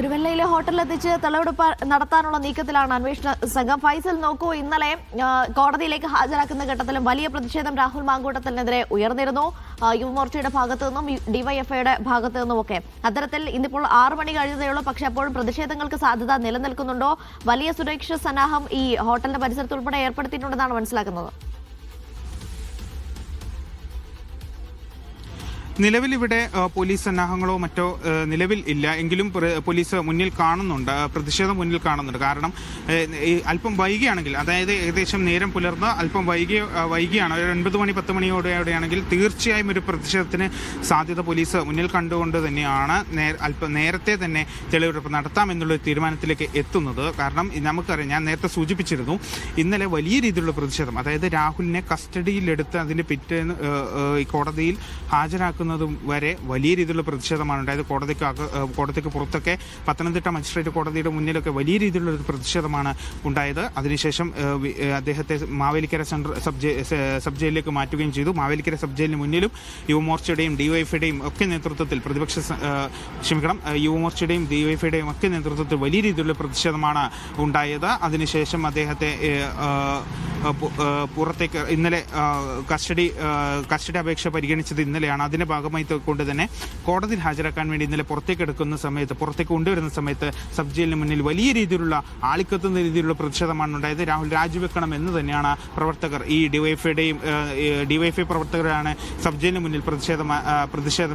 തിരുവല്ലയിലെ ഹോട്ടലിലെത്തിച്ച് തെളിവെടുപ്പ് നടത്താനുള്ള നീക്കത്തിലാണ് അന്വേഷണ സംഘം. ഫൈസൽ നോക്കൂ ഇന്നലെ കോടതിയിലേക്ക് ഹാജരാക്കുന്ന ഘട്ടത്തിലും വലിയ പ്രതിഷേധം രാഹുൽ മാങ്കൂട്ടത്തിനെതിരെ ഉയർന്നിരുന്നു. യുവമോർച്ചയുടെ ഭാഗത്തു നിന്നും ഡിവൈഎഫ്ഐയുടെ ഭാഗത്തു നിന്നുമൊക്കെ. അത്തരത്തിൽ ഇന്നിപ്പോൾ ആറു മണി കഴിഞ്ഞതേയുള്ളൂ പക്ഷെ അപ്പോഴും പ്രതിഷേധങ്ങൾക്ക് സാധ്യത നിലനിൽക്കുന്നുണ്ടോ? വലിയ സുരക്ഷാ സന്നാഹം ഈ ഹോട്ടലിന്റെ പരിസരത്ത് ഉൾപ്പെടെ ഏർപ്പെടുത്തിയിട്ടുണ്ടെന്നാണ് മനസ്സിലാക്കുന്നത്. നിലവിൽ ഇവിടെ പോലീസ് സന്നാഹങ്ങളോ മറ്റോ നിലവിൽ ഇല്ല. എങ്കിലും പോലീസ് മുന്നിൽ കാണുന്നുണ്ട് പ്രതിഷേധം മുന്നിൽ കാണുന്നുണ്ട്. കാരണം അല്പം വൈകിയാണെങ്കിൽ അതായത് ഏകദേശം നേരം പുലർന്ന് അല്പം വൈകി വൈകിയാണ് ഒരു ഒൻപത് മണി പത്ത് മണിയോടെയാണെങ്കിൽ തീർച്ചയായും ഒരു പ്രതിഷേധത്തിന് സാധ്യത പോലീസ് മുന്നിൽ കണ്ടുകൊണ്ട് തന്നെയാണ് അല്പം നേരത്തെ തന്നെ തെളിവെടുപ്പ് നടത്താമെന്നുള്ള തീരുമാനത്തിലേക്ക് എത്തുന്നത്. കാരണം നമുക്കറിയാം ഞാൻ നേരത്തെ സൂചിപ്പിച്ചിരുന്നു ഇന്നലെ വലിയ രീതിയിലുള്ള പ്രതിഷേധം അതായത് രാഹുലിനെ കസ്റ്റഡിയിലെടുത്ത് അതിന് പിറ്റേന്ന് കോടതിയിൽ ഏ, ഹാജരാക്കുന്നതും വരെ വലിയ രീതിയിലുള്ള പ്രതിഷേധമാണ് ഉണ്ടായത്. കോടതിക്ക് കോടതിക്ക് പുറത്തൊക്കെ പത്തനംതിട്ട മജിസ്ട്രേറ്റ് കോടതിയുടെ മുന്നിലൊക്കെ വലിയ രീതിയിലുള്ള ഒരു പ്രതിഷേധമാണ് ഉണ്ടായത്. അതിനുശേഷം അദ്ദേഹത്തെ മാവേലിക്കര സെൻട്രൽ സബ് സബ് ജയിലിലേക്ക് മാറ്റുകയും ചെയ്തു. മാവേലിക്കര സബ് ജയിലിന് മുന്നിലും യുവമോർച്ചയുടെയും ഡിവൈഎഫ്ഐയുടെയും ഒക്കെ നേതൃത്വത്തിൽ പ്രതിപക്ഷ ക്ഷമിക്കണം യുവമോർച്ചയുടെയും ഡിവൈഎഫ്ഐയുടെയും ഒക്കെ നേതൃത്വത്തിൽ വലിയ രീതിയിലുള്ള പ്രതിഷേധമാണ് ഉണ്ടായത്. അതിനുശേഷം അദ്ദേഹത്തെ പുറത്തേക്ക് ഇന്നലെ കസ്റ്റഡി കസ്റ്റഡി അപേക്ഷ പരിഗണിച്ചത് ഇന്നലെയാണ്. അതിന്റെ ഭാഗമായി കൊണ്ട് തന്നെ കോടതിയിൽ ഹാജരാക്കാൻ വേണ്ടി ഇന്നലെ പുറത്തേക്ക് എടുക്കുന്ന സമയത്ത് പുറത്തേക്ക് കൊണ്ടുവരുന്ന സമയത്ത് സബ് ജയിലിന് മുന്നിൽ വലിയ രീതിയിലുള്ള ആളിക്കത്തുന്ന രീതിയിലുള്ള പ്രതിഷേധമാണ് ഉണ്ടായത്. രാഹുൽ രാജിവെക്കണം എന്ന് തന്നെയാണ് പ്രവർത്തകർ ഈ ഡിവൈഎഫ്ഐയുടെയും ഡിവൈഎഫ്ഐ പ്രവർത്തകരാണ് സബ് ജയിലിന് മുന്നിൽ പ്രതിഷേധം പ്രതിഷേധ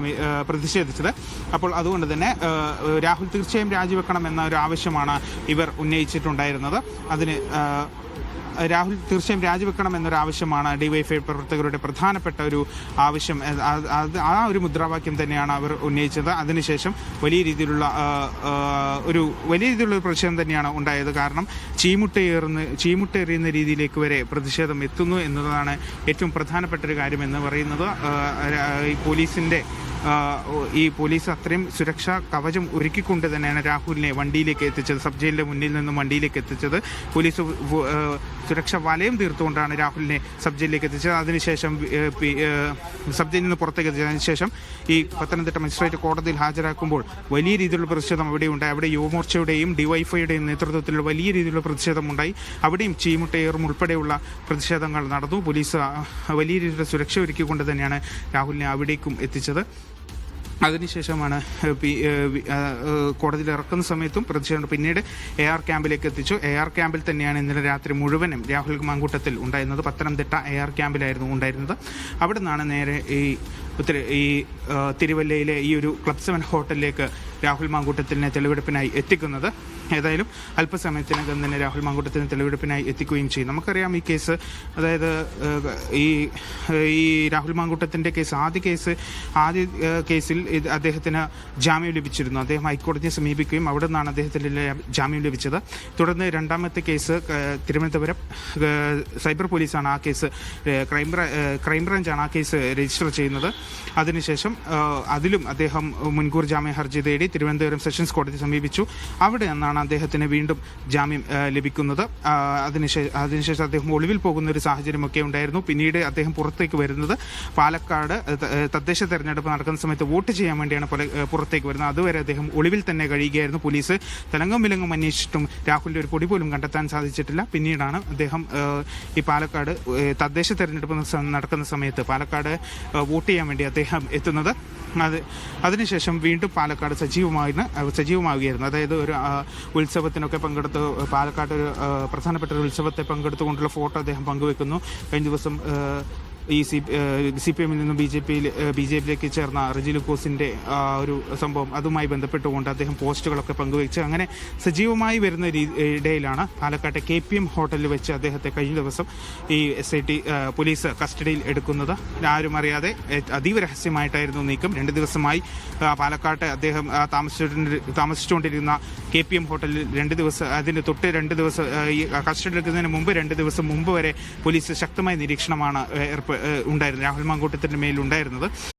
പ്രതിഷേധിച്ചത്. അപ്പോൾ അതുകൊണ്ട് തന്നെ രാഹുൽ തീർച്ചയായും രാജിവെക്കണം എന്ന ഒരു ആവശ്യമാണ് ഇവർ ഉന്നയിച്ചിട്ടുണ്ടായിരുന്നത്. അതിന് രാഹുൽ തീർച്ചയായും രാജിവെക്കണം എന്നൊരു ആവശ്യമാണ് ഡിവൈഎഫ്ഐ പ്രവർത്തകരുടെ പ്രധാനപ്പെട്ട ഒരു ആവശ്യം. അത് ആ ഒരു മുദ്രാവാക്യം തന്നെയാണ് അവർ ഉന്നയിച്ചത്. അതിനുശേഷം വലിയ രീതിയിലുള്ള ഒരു വലിയ രീതിയിലുള്ള പ്രതിഷേധം തന്നെയാണ് ഉണ്ടായത്. കാരണം ചീമുട്ടയേറുന്ന ചീമുട്ടേറിയുന്ന രീതിയിലേക്ക് വരെ പ്രതിഷേധം എത്തുന്നു എന്നതാണ് ഏറ്റവും പ്രധാനപ്പെട്ട ഒരു കാര്യം എന്ന് പറയുന്നത് ഈ പോലീസിന്റെ ആ, ഈ പോലീസ് അത്രയും സുരക്ഷാ കവചം ഒരുക്കിക്കൊണ്ട് തന്നെയാണ് രാഹുലിനെ വണ്ടിയിലേക്ക് എത്തിച്ചത്. സബ് ജയിലിന്റെ മുന്നിൽ നിന്നും വണ്ടിയിലേക്ക് എത്തിച്ചത്. പോലീസ് സുരക്ഷാ വലയം തീർത്തുകൊണ്ടാണ് രാഹുലിനെ സബ് ജയിലിലേക്ക് എത്തിച്ചത്. അതിനുശേഷം സബ് ജയിലിൽ നിന്ന് പുറത്തേക്ക് എത്തിച്ചതിന് ശേഷം ഈ പത്തനംതിട്ട മജിസ്ട്രേറ്റ് കോടതിയിൽ ഹാജരാക്കുമ്പോൾ വലിയ രീതിയിലുള്ള പ്രതിഷേധം അവിടെ ഉണ്ടായി. അവിടെ യുവമോർച്ചയുടെയും ഡിവൈഫൈയുടെയും നേതൃത്വത്തിലുള്ള വലിയ രീതിയിലുള്ള പ്രതിഷേധമുണ്ടായി അവിടെയും ചീമുട്ടയേറും ഉൾപ്പെടെയുള്ള പ്രതിഷേധങ്ങൾ നടന്നു. പോലീസ് വലിയ രീതിയിലുള്ള സുരക്ഷ ഒരുക്കിക്കൊണ്ട് തന്നെയാണ് രാഹുലിനെ അവിടേക്കും എത്തിച്ചത്. അതിനുശേഷമാണ് പി- കോടതിയിൽ ഇറക്കുന്ന സമയത്തും പ്രതിഷേധം പിന്നീട് എ ആർ ക്യാമ്പിലേക്ക് എത്തിച്ചു. എ ആർ ക്യാമ്പിൽ തന്നെയാണ് ഇന്നലെ രാത്രി മുഴുവനും രാഹുൽ മാങ്കൂട്ടത്തിൽ ഉണ്ടായിരുന്നത്. പത്തനംതിട്ട എ ആർ ക്യാമ്പിലായിരുന്നു ഉണ്ടായിരുന്നത്. അവിടെ നിന്നാണ് നേരെ ഈ ഉത്തര ഈ തിരുവല്ലയിലെ ഈ ഒരു ക്ലബ് സെവൻ ഹോട്ടലിലേക്ക് രാഹുൽ മാങ്കൂട്ടത്തിനെ തെളിവെടുപ്പിനായി എത്തിക്കുന്നത്. ഏതായാലും അല്പസമയത്തിനകം തന്നെ രാഹുൽ മാങ്കൂട്ടത്തിനെ തെളിവെടുപ്പിനായി എത്തിക്കുകയും ചെയ്യും. നമുക്കറിയാം ഈ കേസ് അതായത് ഈ ഈ രാഹുൽ മാങ്കൂട്ടത്തിന്റെ കേസ് ആദ്യ കേസ് ആദ്യ കേസിൽ അദ്ദേഹത്തിന് ജാമ്യം ലഭിച്ചിരുന്നു. അദ്ദേഹം ഹൈക്കോടതിയെ സമീപിക്കുകയും അവിടെ നിന്നാണ് അദ്ദേഹത്തിന് ജാമ്യം ലഭിച്ചത്. തുടർന്ന് രണ്ടാമത്തെ കേസ് തിരുവനന്തപുരം സൈബർ പോലീസാണ് ആ കേസ് ക്രൈംബ്രാ ക്രൈംബ്രാഞ്ചാണ് ആ കേസ് രജിസ്റ്റർ ചെയ്യുന്നത്. അതിനുശേഷം അതിലും അദ്ദേഹം മുൻകൂർ ജാമ്യ ഹർജി തേടി തിരുവനന്തപുരം സെഷൻസ് കോടതി സമീപിച്ചു. അവിടെ നിന്നാണ് അദ്ദേഹത്തിന് വീണ്ടും ജാമ്യം ലഭിക്കുന്നത്. അതിനുശേഷം അതിനുശേഷം അദ്ദേഹം ഒളിവിൽ പോകുന്ന ഒരു സാഹചര്യമൊക്കെ ഉണ്ടായിരുന്നു. പിന്നീട് അദ്ദേഹം പുറത്തേക്ക് വരുന്നത് പാലക്കാട് തദ്ദേശ തെരഞ്ഞെടുപ്പ് നടക്കുന്ന സമയത്ത് വോട്ട് ചെയ്യാൻ വേണ്ടിയാണ് പുറത്തേക്ക് വരുന്നത്. അതുവരെ അദ്ദേഹം ഒളിവിൽ തന്നെ കഴിയുകയായിരുന്നു. പോലീസ് തെലങ്കം വിലങ്ങും അന്വേഷിച്ചിട്ടും രാഹുലിന്റെ ഒരു പൊടി പോലും കണ്ടെത്താൻ സാധിച്ചിട്ടില്ല. പിന്നീടാണ് അദ്ദേഹം ഈ പാലക്കാട് തദ്ദേശ തെരഞ്ഞെടുപ്പ് നടക്കുന്ന സമയത്ത് പാലക്കാട് വോട്ട് ചെയ്യാൻ വേണ്ടി അദ്ദേഹം എത്തുന്നത്. അത് അതിനുശേഷം വീണ്ടും പാലക്കാട് സജീവമായി സജീവമാവുകയായിരുന്നു. അതായത് ഒരു ഉത്സവത്തിനൊക്കെ പങ്കെടുത്ത് പാലക്കാട് ഒരു പ്രധാനപ്പെട്ട ഒരു ഉത്സവത്തെ പങ്കെടുത്തുകൊണ്ടുള്ള ഫോട്ടോ അദ്ദേഹം പങ്കുവെക്കുന്നു. കഴിഞ്ഞ ദിവസം ഈ സി സി പി എമ്മിൽ നിന്നും ബി ജെ പിയിൽ ബി ജെ പിയിലേക്ക് ചേർന്ന റിജി ലുക്കോസിന്റെ ആ, ഒരു സംഭവം അതുമായി ബന്ധപ്പെട്ടുകൊണ്ട് അദ്ദേഹം പോസ്റ്റുകളൊക്കെ പങ്കുവച്ച് അങ്ങനെ സജീവമായി വരുന്ന ഇടയിലാണ് പാലക്കാട്ടെ കെ പി എം ഹോട്ടലിൽ വെച്ച് അദ്ദേഹത്തെ കഴിഞ്ഞ ദിവസം ഈ എസ് ഐ ടി പോലീസ് കസ്റ്റഡിയിൽ എടുക്കുന്നത്. ആരും അറിയാതെ അതീവ രഹസ്യമായിട്ടായിരുന്നു നീക്കം. രണ്ട് ദിവസമായി പാലക്കാട്ട് അദ്ദേഹം താമസിച്ചുകൊണ്ടിരുന്ന കെ പി എം ഹോട്ടലിൽ രണ്ട് ദിവസം അതിന് തൊട്ട് രണ്ട് ദിവസം ഈ കസ്റ്റഡി എടുക്കുന്നതിന് മുമ്പ് രണ്ട് ദിവസം മുമ്പ് വരെ പോലീസ് ശക്തമായ നിരീക്ഷണമാണ് ഏർപ്പെ- ഏ, ഉണ്ടായിരുന്നത് രാഹുൽ മാങ്കൂട്ടത്തിന്റെ മേൽ ഉണ്ടായിരുന്നത്.